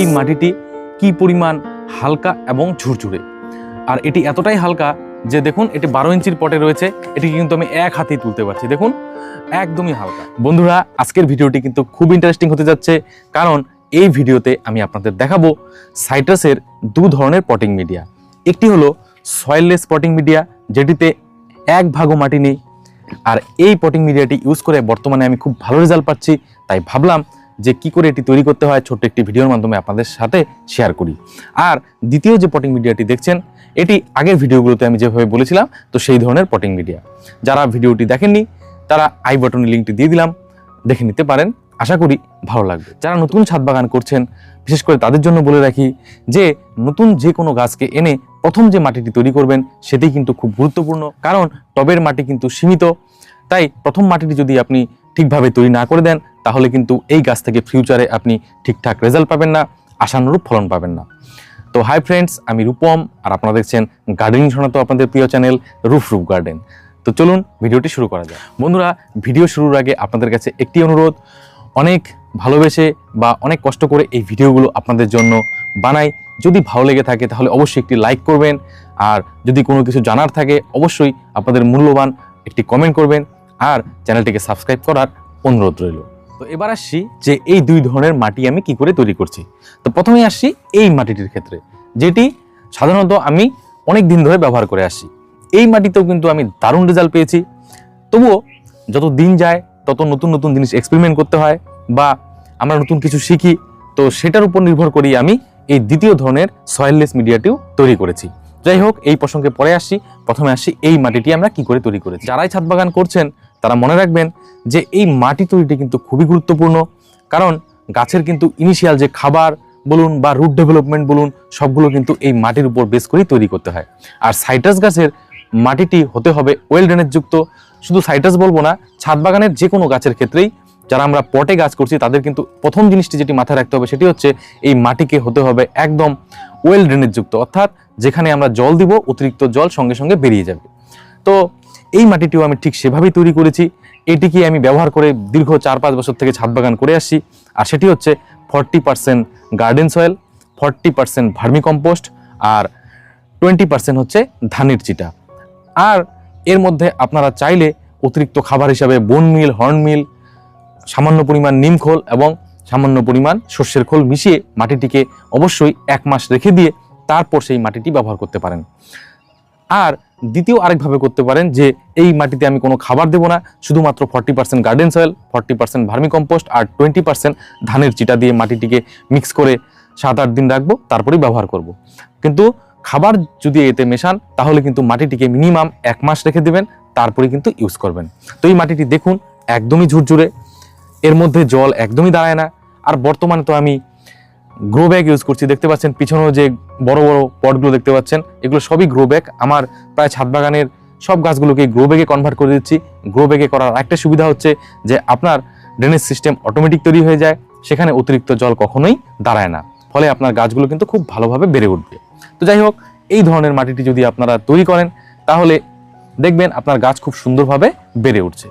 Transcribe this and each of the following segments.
এই মাটিটি কি পরিমাণ হালকা এবং ঝুরঝুরে? আর এটি এতটাই হালকা যে দেখুন, এটি বারো ইঞ্চির পটে রয়েছে এটি কিন্তু আমি এক হাতেই তুলতে পারছি। দেখুন, একদমই হালকা। বন্ধুরা, আজকের ভিডিওটি কিন্তু খুব ইন্টারেস্টিং হতে যাচ্ছে, কারণ এই ভিডিওতে আমি আপনাদের দেখাবো সাইট্রাসের দু ধরনের পটিং মিডিয়া একটি হলো সয়েললেস পটিং মিডিয়া যেটিতে এক ভাগও মাটি নেই। আর এই পটিং মিডিয়াটি ইউজ করে বর্তমানে আমি খুব ভালো রেজাল্ট পাচ্ছি, তাই ভাবলাম যে কি করে এটি তৈরি করতে হয়, ছোট্ট একটি ভিডিওর মাধ্যমে আপনাদের সাথে শেয়ার করি। আর দ্বিতীয় যে পটিং মিডিয়াটি দেখছেন, এটি আগের ভিডিওগুলোতে আমি যেভাবে বলেছিলাম, তো সেই ধরনের পটিং মিডিয়া যারা ভিডিওটি দেখেননি, তারা আই বটনে লিঙ্কটি দিয়ে দিলাম, দেখে নিতে পারেন। আশা করি ভালো লাগবে। যারা নতুন ছাদ বাগান করছেন, বিশেষ করে তাদের জন্য বলে রাখি যে, নতুন যে কোনো গাছকে এনে প্রথম যে মাটিটি তৈরি করবেন, সেটি কিন্তু খুব গুরুত্বপূর্ণ। কারণ টবের মাটি কিন্তু সীমিত। তাই প্রথম মাটিটি যদি আপনি ঠিকভাবে তৈরি না করে দেন তাহলে কিন্তু এই গাছ থেকে ফিউচারে আপনি ঠিকঠাক রেজাল্ট পাবেন না, আশানুরূপ ফলন পাবেন না। তো হাই ফ্রেন্ডস আমি রূপম, আর আপনারা দেখছেন গার্ডেনিং শোনাতো আপনাদের প্রিয় চ্যানেল রুফ রুফ গার্ডেন তো চলুন ভিডিওটি শুরু করা যায় বন্ধুরা, ভিডিও শুরুর আগে আপনাদের কাছে একটি অনুরোধ, অনেক ভালোবেসে বা অনেক কষ্ট করে এই ভিডিওগুলো আপনাদের জন্য বানাই। যদি ভালো লেগে থাকে তাহলে অবশ্যই একটি লাইক করবেন, আর যদি কোনো কিছু জানার থাকে অবশ্যই আপনাদের মূল্যবান একটি কমেন্ট করবেন, আর চ্যানেলটিকে সাবস্ক্রাইব করার অনুরোধ রইল। তো এবার আসছি যে এই দুই ধরনের মাটি আমি কি করে তৈরি করছি। তো প্রথমেই আসছি এই মাটিটির ক্ষেত্রে, যেটি সাধারণত আমি অনেক দিন ধরে ব্যবহার করে আসছি এই মাটিতেও কিন্তু আমি দারুণ রেজাল্ট পেয়েছি। তবুও যত দিন যায়, তত নতুন নতুন জিনিস এক্সপেরিমেন্ট করতে হয় বা আমরা নতুন কিছু শিখি, তো সেটার উপর নির্ভর করেই আমি এই দ্বিতীয় ধরনের সয়েললেস মিডিয়াটিও তৈরি করেছি। যাই হোক, এই প্রসঙ্গে পরে আসছি প্রথমে আসছি এই মাটিটি আমরা কি করে তৈরি করেছি। যারাই ছাদ বাগান করছেন তারা মনে রাখবেন যে এই মাটি তৈরিটি কিন্তু খুবই গুরুত্বপূর্ণ। কারণ গাছের কিন্তু ইনিশিয়াল যে খাবার বলুন বা রুট ডেভেলপমেন্ট বলুন, সবগুলো কিন্তু এই মাটির উপর বেস করেই তৈরি করতে হয়। আর সাইট্রাস গাছের মাটিটি হতে হবে ওয়েল ড্রেনেজ যুক্ত। শুধু সাইট্রাস বলব না, ছাদ বাগানের যে কোনো গাছের ক্ষেত্রেই যারা আমরা পটে গাছ করছি, তাদের কিন্তু প্রথম জিনিসটি যেটি মাথায় রাখতে হবে সেটি হচ্ছে এই মাটিকে হতে হবে একদম ওয়েল ড্রেনেজ যুক্ত। অর্থাৎ যেখানে আমরা জল দিব, অতিরিক্ত জল সঙ্গে সঙ্গে বেরিয়ে যাবে। তো এই মাটিটিও আমি ঠিক সেভাবেই তৈরি করেছি। এটিকে আমি ব্যবহার করে দীর্ঘ চার পাঁচ বছর থেকে ছাদ বাগান করে আসছি। আর সেটি হচ্ছে forty percent garden soil, forty percent vermi compost আর টোয়েন্টি পার্সেন্ট হচ্ছে ধানের চিটা। আর এর মধ্যে আপনারা চাইলে অতিরিক্ত খাবার হিসাবে বোন মিল হর্ন মিল সামান্য পরিমাণ নিম খোল এবং সামান্য পরিমাণ শস্যের খোল মিশিয়ে মাটিটিকে অবশ্যই এক মাস রেখে দিয়ে তারপর সেই মাটিটি ব্যবহার করতে পারেন। আর দ্বিতীয় আরেকভাবে করতে পারেন যে এই মাটিতে আমি কোনো খাবার দেবো না, শুধুমাত্র forty percent garden soil forty percent vermi compost আর টোয়েন্টি পার্সেন্ট ধানের চিটা দিয়ে মাটিটিকে মিক্স করে সাত আট দিন রাখব, তারপরেই ব্যবহার করব। কিন্তু খাবার যদি এতে মেশান, তাহলে কিন্তু মাটিটিকে মিনিমাম এক মাস রেখে দেবেন, তারপরে কিন্তু ইউজ করবেন তো এই মাটিটি দেখুন, একদমই ঝুরঝুরে, এর মধ্যে জল একদমই দাঁড়ায় না আর বর্তমানে তো আমি গ্রো ব্যাগ ইউজ করছি। দেখতে পাচ্ছেন পিছনেও যে বড় বড় পটগুলো দেখতে পাচ্ছেন, এগুলো সবই গ্রো ব্যাগ আমার প্রায় ছাদ বাগানের সব গাছগুলোকে গ্রো ব্যাগে কনভার্ট করে দিচ্ছি। গ্রো ব্যাগে করার একটা সুবিধা হচ্ছে যে আপনার ড্রেনেজ সিস্টেম অটোমেটিক তৈরি হয়ে যায়, সেখানে অতিরিক্ত জল কখনোই দাঁড়ায় না। ফলে আপনার গাছগুলো কিন্তু খুব ভালোভাবে বেড়ে উঠবে। তো যাই হোক, এই ধরনের মাটিটি যদি আপনারা তৈরি করেন, তাহলে দেখবেন আপনার গাছ খুব সুন্দরভাবে বেড়ে উঠছে।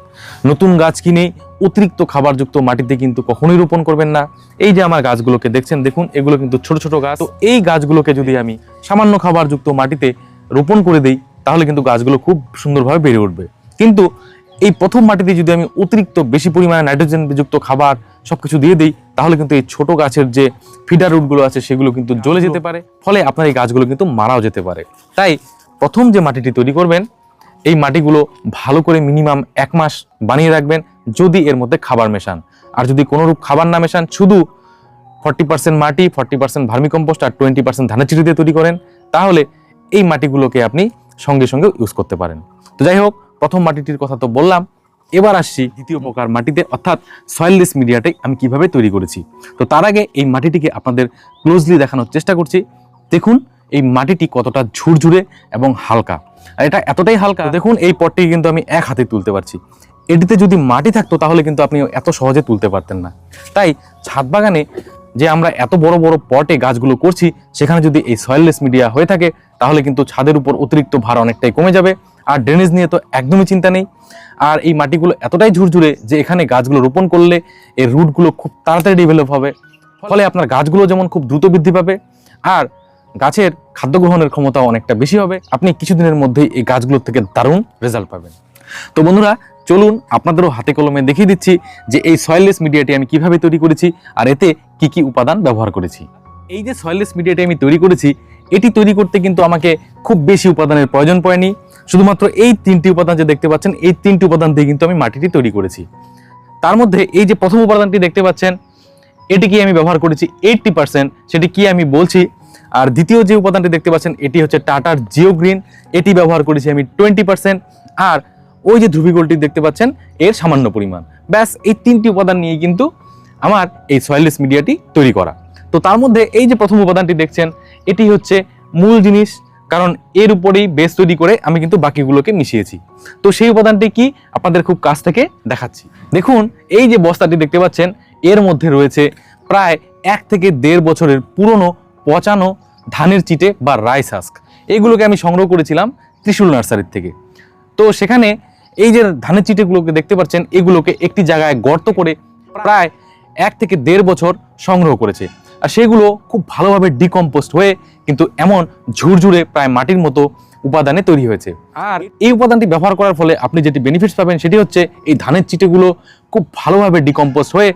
নতুন গাছ কিনে অতিরিক্ত খাবারযুক্ত মাটিতে কিন্তু কখনোই রোপণ করবেন না। এই যে আমার গাছগুলোকে দেখছেন, দেখুন, এগুলো কিন্তু ছোট ছোট গাছ। তো এই গাছগুলোকে যদি আমি সামান্য খাবারযুক্ত মাটিতে রোপণ করে দেই, তাহলে কিন্তু গাছগুলো খুব সুন্দরভাবে বেড়ে উঠবে। কিন্তু এই প্রথম মাটিতে যদি আমি অতিরিক্ত বেশি পরিমাণে নাইট্রোজেন যুক্ত খাবার সবকিছু দিয়ে দিই, তাহলে কিন্তু এই ছোট গাছের যে ফিডার রুটগুলো আছে, সেগুলো কিন্তু জ্বলে যেতে পারে। ফলে আপনার এই গাছগুলো কিন্তু মারাও যেতে পারে। তাই প্রথম যে মাটিটি তৈরি করবেন এই মাটিগুলো ভালো করে মিনিমাম এক মাস বানিয়ে রাখবেন যদি এর মধ্যে খাবার মেশান। আর যদি কোনোরূপ খাবার না মেশান, শুধু ফর্টি পার্সেন্ট মাটি ফর্টি পার্সেন্ট ভার্মিকম্পোস্ট আর টোয়েন্টি পার্সেন্ট ধানের চিঠি দিয়ে তৈরি করেন, তাহলে এই মাটিগুলোকে আপনি সঙ্গে সঙ্গে ইউজ করতে পারেন। তো যাই হোক, প্রথম মাটিটির কথা তো বললাম, এবার আসছি দ্বিতীয় প্রকার মাটিতে, অর্থাৎ সয়েললেস মিডিয়াটে আমি কীভাবে তৈরি করেছি। তো তার আগে এই মাটিটিকে আপনাদের ক্লোজলি দেখানোর চেষ্টা করছি। দেখুন, এই মাটিটি কতটা ঝুরঝুরে এবং হালকা। আর এটা এতটাই হালকা। দেখুন, এই পটটি কিন্তু আমি এক হাতে তুলতে পারছি। এটিতে যদি মাটি থাকতো, তাহলে কিন্তু আপনি এত সহজে তুলতে পারতেন না। তাই ছাদ বাগানে যে আমরা এত বড় বড় পটে গাছগুলো করছি, সেখানে যদি এই সয়েললেস মিডিয়া হয়ে থাকে, তাহলে কিন্তু ছাদের উপর অতিরিক্ত ভার অনেকটাই কমে যাবে। আর ড্রেনেজ নিয়ে তো একদমই চিন্তা নেই। আর এই মাটিগুলো এতটাই ঝুরঝুরে যে এখানে গাছগুলো রোপণ করলে এর রুটগুলো খুব তাড়াতাড়ি ডেভেলপ হবে। ফলে আপনার গাছগুলো যেমন খুব দ্রুত বৃদ্ধি পাবে। আর গাছের খাদ্য গ্রহণের ক্ষমতা অনেকটা বেশি হবে। আপনি কিছুদিনের মধ্যেই এই গাছগুলোর থেকে দারুণ রেজাল্ট পাবেন। তো বন্ধুরা, চলুন আপনাদেরও হাতে কলমে দেখিয়ে দিচ্ছি যে এই সয়েললেস মিডিয়াটি আমি কীভাবে তৈরি করেছি আর এতে কি কি উপাদান ব্যবহার করেছি। এই যে সয়েললেস মিডিয়াটি আমি তৈরি করেছি, এটি তৈরি করতে কিন্তু আমাকে খুব বেশি উপাদানের প্রয়োজন পড়েনি। শুধুমাত্র এই তিনটি উপাদান যে দেখতে পাচ্ছেন, এই তিনটি উপাদান দিয়ে কিন্তু আমি মাটিটি তৈরি করেছি। তার মধ্যে এই যে প্রথম উপাদানটি দেখতে পাচ্ছেন এটিকে আমি ব্যবহার করেছি এইটটি পার্সেন্ট সেটি কি আমি বলছি? আর দ্বিতীয় যে উপাদানটি দেখতে পাচ্ছেন, এটি হচ্ছে টাটার জিও গ্রিন। এটি ব্যবহার করেছি আমি টোয়েন্টি পার্সেন্ট আর ওই যে ধ্রুবীগোলটি দেখতে পাচ্ছেন, এর সামান্য পরিমাণ। ব্যাস, এই তিনটি উপাদান নিয়ে কিন্তু আমার এই সয়েললেস মিডিয়াটি তৈরি করা। তো তার মধ্যে এই যে প্রথম উপাদানটি দেখছেন, এটি হচ্ছে মূল জিনিস, কারণ এর উপরেই বেস তৈরি করে আমি কিন্তু বাকিগুলোকে মিশিয়েছি। তো সেই উপাদানটি কি? আপনাদের খুব কাছ থেকে দেখাচ্ছি। দেখুন, এই যে বস্তাটি দেখতে পাচ্ছেন, এর মধ্যে রয়েছে প্রায় এক থেকে দেড় বছরের পুরনো পচানো ধানের চিটে বা রাইস হাস্ক এইগুলোকে আমি সংগ্রহ করেছিলাম ত্রিশুল নার্সারির থেকে। তো সেখানে এই যে ধানের চিটেগুলোকে দেখতে পাচ্ছেন, এগুলোকে একটি জায়গায় গর্ত করে প্রায় এক থেকে দেড় বছর সংগ্রহ করেছে। আর সেগুলো খুব ভালোভাবে ডিকম্পোস্ট হয়ে কিন্তু এমন ঝুরঝুরে প্রায় মাটির মতো উপাদানে তৈরি হয়েছে। আর এই উপাদানটি ব্যবহার করার ফলে আপনি যেটি বেনিফিটস পাবেন সেটি হচ্ছে এই ধানের চিটেগুলো খুব ভালোভাবে ডিকম্পোস্ট হয়ে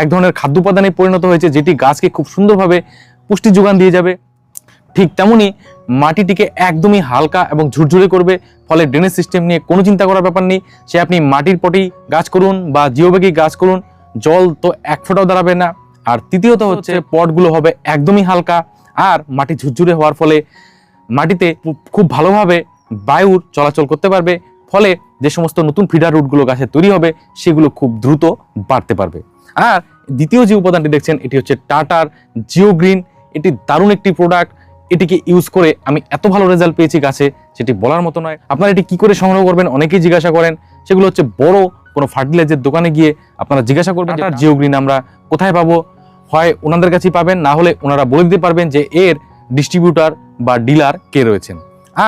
এক ধরনের খাদ্য উপাদানে পরিণত হয়েছে, যেটি গাছকে খুব সুন্দরভাবে পুষ্টি যোগান দিয়ে যাবে। ঠিক তেমনি মাটিটিকে একদমই হালকা এবং ঝুরঝুরে করবে, ফলে ড্রেনেজ সিস্টেম নিয়ে কোনো চিন্তা করার ব্যাপার নেই। সে আপনি মাটির পটি গাছ করুন বা জিওবেগি গাছ করুন, জল তো এক ফোঁটাও দাঁড়াবে না। আর তৃতীয়ত হচ্ছে পটগুলো হবে একদমই হালকা আর মাটি ঝুরঝুরে হওয়ার ফলে মাটিতে খুব ভালোভাবে বায়ুর চলাচল করতে পারবে, ফলে যে সমস্ত নতুন ফিডার রুটগুলো গাছে তৈরি হবে, সেগুলো খুব দ্রুত বাড়তে পারবে। আর দ্বিতীয় যে উপাদানটি দেখছেন, এটি হচ্ছে টাটার জিও গ্রিন এটি দারুণ একটি প্রোডাক্ট এটিকে ইউজ করে আমি এত ভালো রেজাল্ট পেয়েছি গাছে সেটি বলার মতো নয়। আপনারা এটি কি করে সংগ্রহ করবেন অনেকেই জিজ্ঞাসা করেন। সেগুলো হচ্ছে বড় কোনো ফার্টিলাইজার দোকানে গিয়ে আপনারা জিজ্ঞাসা করবেন টাটার জিও গ্রিন আমরা কোথায় পাবো? হয় ওনাদের কাছেই পাবেন না হলে ওনারা বলে দিতে পারবেন যে এর ডিস্ট্রিবিউটার বা ডিলার কে রয়েছেন।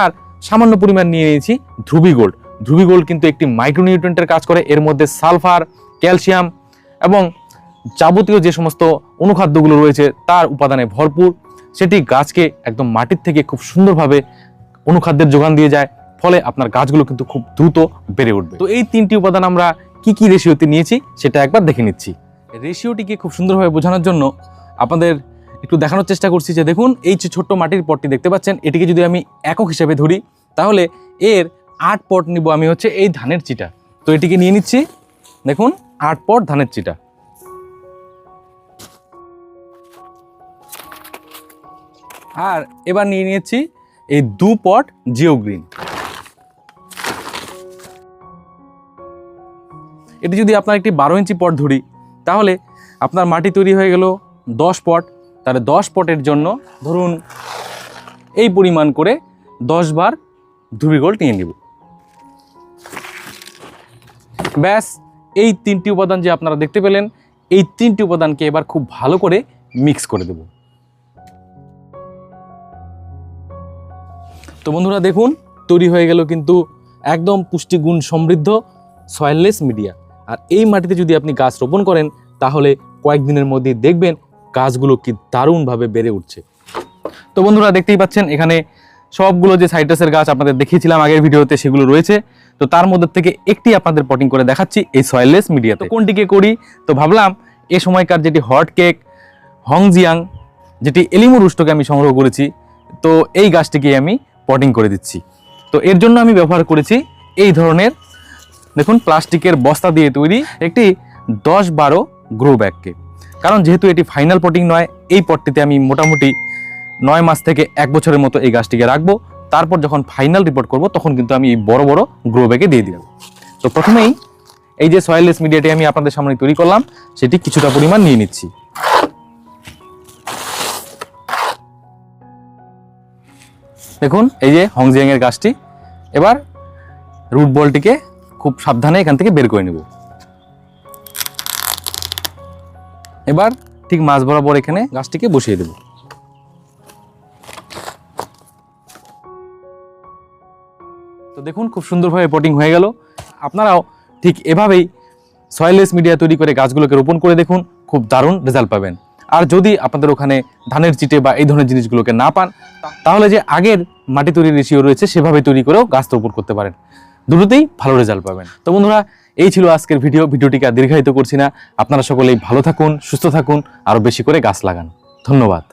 আর সামান্য পরিমাণ নিয়ে নিয়েছি ধ্রুবি গোল্ড ধ্রুবি গোল্ড কিন্তু একটি মাইক্রোনিউট্রেন্টের কাজ করে এর মধ্যে সালফার ক্যালসিয়াম এবং যাবতীয় যে সমস্ত অনুখাদ্যগুলো রয়েছে তার উপাদানে ভরপুর, সেটি গাছকে একদম মাটির থেকে খুব সুন্দরভাবে অনুখাদ্যের যোগান দিয়ে যায়, ফলে আপনার গাছগুলো কিন্তু খুব দ্রুত বেড়ে উঠবে। তো এই তিনটি উপাদান আমরা কি কি রেশিওতে নিয়েছি সেটা একবার দেখে নিচ্ছি। রেশিওটিকে খুব সুন্দরভাবে বোঝানোর জন্য আপনাদের একটু দেখানোর চেষ্টা করছি যে দেখুন, এই যে ছোট্ট মাটির পটটি দেখতে পাচ্ছেন, এটিকে যদি আমি একক হিসেবে ধরি, তাহলে এর আট পট নিব আমি হচ্ছে এই ধানের চিটা। তো এটিকে নিয়ে নিচ্ছি, দেখুন, আট পট ধানের চিটা। আর এবার নিয়ে নিয়েছি এই দু পট জিও গ্রিন এটি যদি আপনার একটি বারো ইঞ্চি পট ধরি, তাহলে আপনার মাটি তৈরি হয়ে গেল দশ পট। তাহলে দশ পটের জন্য ধরুন এই পরিমাণ করে দশ বার ধুবিগোল নিয়ে নেব। ব্যাস, এই তিনটি উপাদান যে আপনারা দেখতে পেলেন, এই তিনটি উপাদানকে এবার খুব ভালো করে মিক্স করে দেব। তো বন্ধুরা দেখুন, তৈরি হয়ে গেল কিন্তু একদম পুষ্টিগুণ সমৃদ্ধ সয়েললেস মিডিয়া আর এই মাটিতে যদি আপনি গাছ রোপণ করেন, তাহলে কয়েকদিনের মধ্যেই দেখবেন গাছগুলো কি দারুণভাবে বেড়ে উঠছে। তো বন্ধুরা দেখতেই পাচ্ছেন, এখানে সবগুলো যে সাইট্রাসের গাছ আপনাদের দেখিয়েছিলাম আগের ভিডিওতে, সেগুলো রয়েছে। তো তার মধ্যে থেকে একটি আপনাদের পটিং করে দেখাচ্ছি এই সয়েললেস মিডিয়াতে কোনটিকে করি? তো ভাবলাম, এ সময়কার যেটি হট কেক হংজিয়াং যেটি এলিমু রুষ্টকে আমি সংগ্রহ করেছি, তো এই গাছটিকে আমি পটিং করে দিচ্ছি। তো এর জন্য আমি ব্যবহার করেছি এই ধরনের, দেখুন, প্লাস্টিকের বস্তা দিয়ে তৈরি একটি দশ বারো গ্রো ব্যাগকে কারণ যেহেতু এটি ফাইনাল পটিং নয়, এই পটটিতে আমি মোটামুটি নয় মাস থেকে এক বছরের মতো এই গাছটিকে রাখব। তারপর যখন ফাইনাল রিপোর্ট করব, তখন কিন্তু আমি এই বড় বড় গ্রো ব্যাগে দিয়ে দিলাম তো প্রথমেই এই যে সয়েললেস মিডিয়াটি আমি আপনাদের সামনে তৈরি করলাম, সেটি কিছুটা পরিমাণ নিয়ে নিচ্ছি। দেখুন, এই যে হংজিয়াং এর গাছটি। এবার রুট বলটিকে খুব সাবধানে এখান থেকে বের করে নেব। এবার ঠিক মাছ বরাবর এখানে গাছটিকে বসিয়ে দেব। তো দেখুন, খুব সুন্দরভাবে পটিং হয়ে গেল। আপনারাও ঠিক এভাবেই সয়েললেস মিডিয়া তৈরি করে গাছগুলোকে রোপণ করে দেখুন, খুব দারুণ রেজাল্ট পাবেন। আর যদি আপনাদের ওখানে ধানের চিটে বা এই ধরনের জিনিসগুলোকে না পান, তাহলে যে আগের মাটি তৈরির রেশিও রয়েছে, সেভাবে তৈরি করেও গাছ রোপণ করতে পারেন। দুটোতেই ভালো রেজাল্ট পাবেন। তো বন্ধুরা, এই ছিল আজকের ভিডিও। ভিডিওটিকে দীর্ঘায়িত করছি না। আপনারা সকলেই ভালো থাকুন, সুস্থ থাকুন, আরও বেশি করে গাছ লাগান। ধন্যবাদ।